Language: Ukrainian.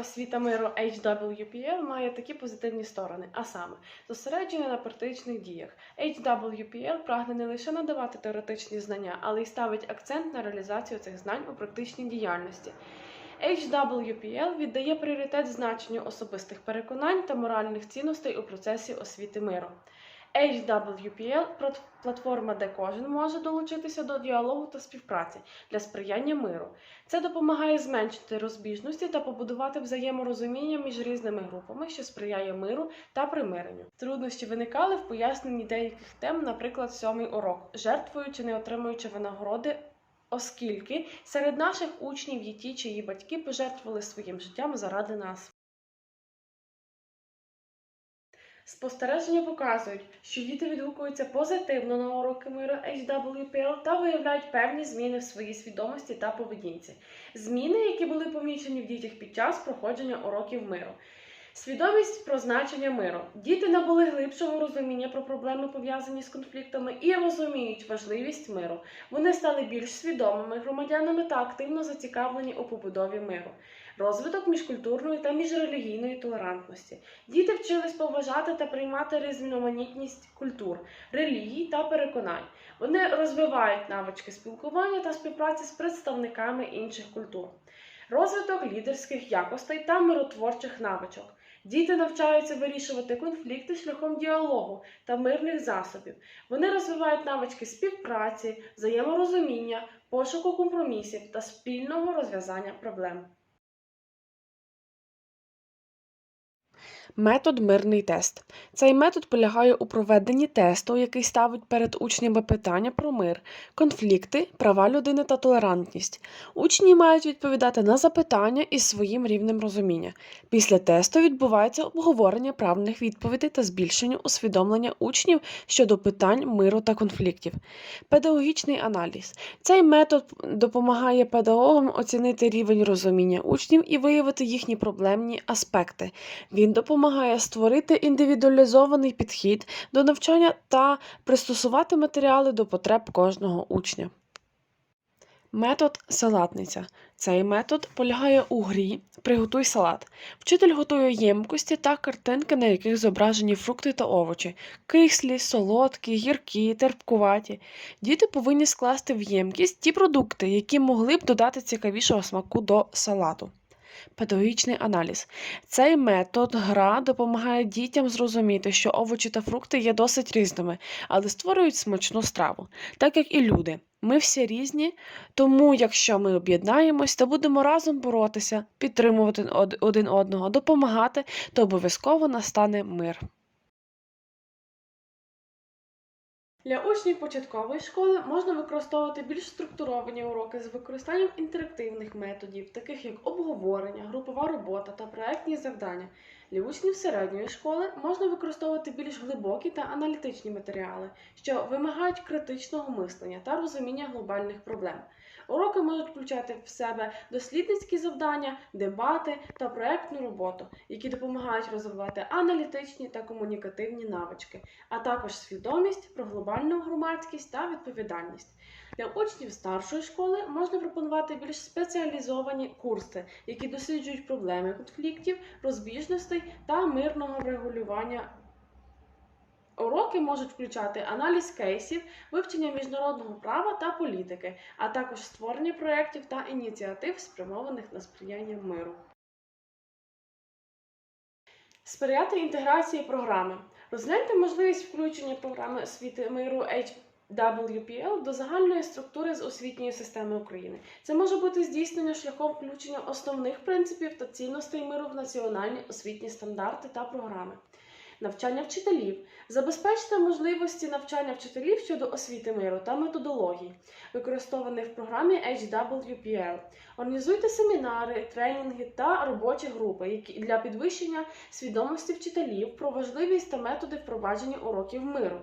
Освіта миру HWPL має такі позитивні сторони, а саме зосередження на практичних діях. HWPL прагне не лише надавати теоретичні знання, але й ставить акцент на реалізацію цих знань у практичній діяльності. HWPL віддає пріоритет значенню особистих переконань та моральних цінностей у процесі освіти миру. HWPL – плат- платформа, де кожен може долучитися до діалогу та співпраці для сприяння миру. Це допомагає зменшити розбіжності та побудувати взаєморозуміння між різними групами, що сприяє миру та примиренню. Труднощі виникали в поясненні деяких тем, наприклад, сьомий урок, жертвою чи не отримуючи винагороди. Оскільки серед наших учнів є ті, чиї батьки пожертвували своїм життям заради нас. Спостереження показують, що діти відгукуються позитивно на уроки миру HWPL та виявляють певні зміни в своїй свідомості та поведінці. Зміни, які були помічені в дітях під час проходження уроків миру. Свідомість про значення миру. Діти набули глибшого розуміння про проблеми, пов'язані з конфліктами, і розуміють важливість миру. Вони стали більш свідомими громадянами та активно зацікавлені у побудові миру. Розвиток міжкультурної та міжрелігійної толерантності. Діти вчились поважати та приймати різноманітність культур, релігій та переконань. Вони розвивають навички спілкування та співпраці з представниками інших культур. Розвиток лідерських якостей та миротворчих навичок. Діти навчаються вирішувати конфлікти шляхом діалогу та мирних засобів. Вони розвивають навички співпраці, взаєморозуміння, пошуку компромісів та спільного розв'язання проблем. Метод мирний тест. Цей метод полягає у проведенні тесту, який ставить перед учнями питання про мир, конфлікти, права людини та толерантність. Учні мають відповідати на запитання із своїм рівнем розуміння. Після тесту відбувається обговорення правильних відповідей та збільшення усвідомлення учнів щодо питань миру та конфліктів. Педагогічний аналіз. Цей метод допомагає педагогам оцінити рівень розуміння учнів і виявити їхні проблемні аспекти. Він допомагає створити індивідуалізований підхід до навчання та пристосувати матеріали до потреб кожного учня. Метод салатниця. Цей метод полягає у грі Приготуй салат. Вчитель готує ємкості та картинки, на яких зображені фрукти та овочі кислі, солодкі, гіркі, терпкуваті. Діти повинні скласти в ємкість ті продукти, які могли б додати цікавішого смаку до салату. Педагогічний аналіз. Цей метод гра допомагає дітям зрозуміти, що овочі та фрукти є досить різними, але створюють смачну страву, так як і люди. Ми всі різні, тому якщо ми об'єднаємось та будемо разом боротися, підтримувати один одного, допомагати, то обов'язково настане мир. Для учнів початкової школи можна використовувати більш структуровані уроки з використанням інтерактивних методів, таких як обговорення, групова робота та проектні завдання. Для учнів середньої школи можна використовувати більш глибокі та аналітичні матеріали, що вимагають критичного мислення та розуміння глобальних проблем. Уроки можуть включати в себе дослідницькі завдання, дебати та проектну роботу, які допомагають розвивати аналітичні та комунікативні навички, а також свідомість про глобальну громадськість та відповідальність. Для учнів старшої школи можна пропонувати більш спеціалізовані курси, які досліджують проблеми конфліктів, розбіжностей та мирного врегулювання. Уроки можуть включати аналіз кейсів, вивчення міжнародного права та політики, а також створення проєктів та ініціатив, спрямованих на сприяння миру. Сприяти інтеграції програми. Розгляньте можливість включення програми освіти миру HWPL до загальної структури з освітньої системи України. Це може бути здійснено шляхом включення основних принципів та цінностей миру в національні освітні стандарти та програми. Навчання вчителів. Забезпечте можливості навчання вчителів щодо освіти миру та методологій, використованих в програмі HWPL. Організуйте семінари, тренінги та робочі групи які для підвищення свідомості вчителів про важливість та методи впровадження уроків миру.